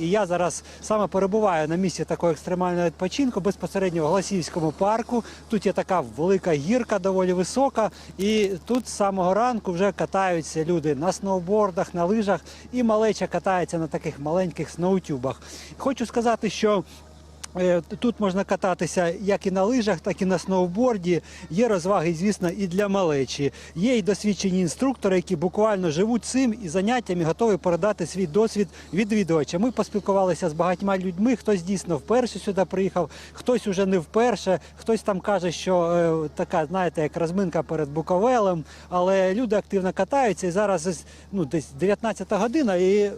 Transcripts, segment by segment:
І я зараз саме перебуваю на місці такого екстремального відпочинку безпосередньо в Гласівському парку. Тут є така велика гірка, доволі висока. І тут з самого ранку вже катаються люди на сноубордах, на лижах, і малеча катається на таких маленьких сноутюбах. Хочу сказати, що Тут можна кататися як і на лижах, так і на сноуборді. Є розваги, звісно, і для малечі. Є і досвідчені інструктори, які буквально живуть цим і заняттям і готові передати свій досвід відвідувачам. Ми поспілкувалися з багатьма людьми. Хтось дійсно вперше сюди приїхав, хтось уже не вперше, хтось там каже, що е, така, знаєте, як розминка перед Буковелем. Але люди активно катаються і зараз ну, десь 19 година і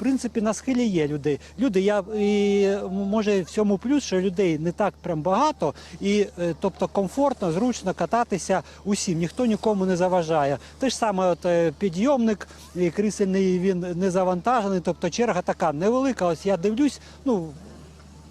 принципі, на схилі є людей. Люди, я і може в цьому плюс, що людей не так прям багато, і е, тобто комфортно, зручно кататися усім, ніхто нікому не заважає. Те ж саме, от е, підйомник і крісельний він не завантажений, тобто черга така невелика. Ось я дивлюсь, ну.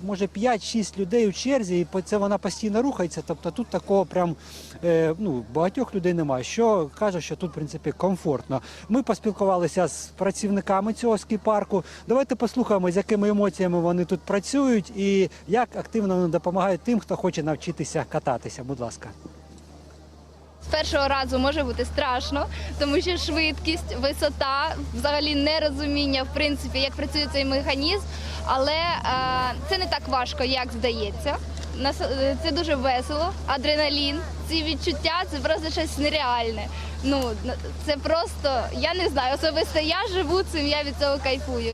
Може 5-6 людей у черзі, і це вона постійно рухається. Тобто тут такого прям е, ну, багатьох людей немає. Що каже, що тут в принципі комфортно. Ми поспілкувалися з працівниками цього скіпарку. Давайте послухаємо, з якими емоціями вони тут працюють і як активно вони допомагають тим, хто хоче навчитися кататися. Будь ласка. З першого разу може бути страшно, тому що швидкість, висота, взагалі нерозуміння, в принципі, як працює цей механізм. Але е, це не так важко, як здається. Е, Це дуже весело, адреналін, ці відчуття це просто щось нереальне. Ну, це просто, я не знаю, особисто я живу цим, я від цього кайфую.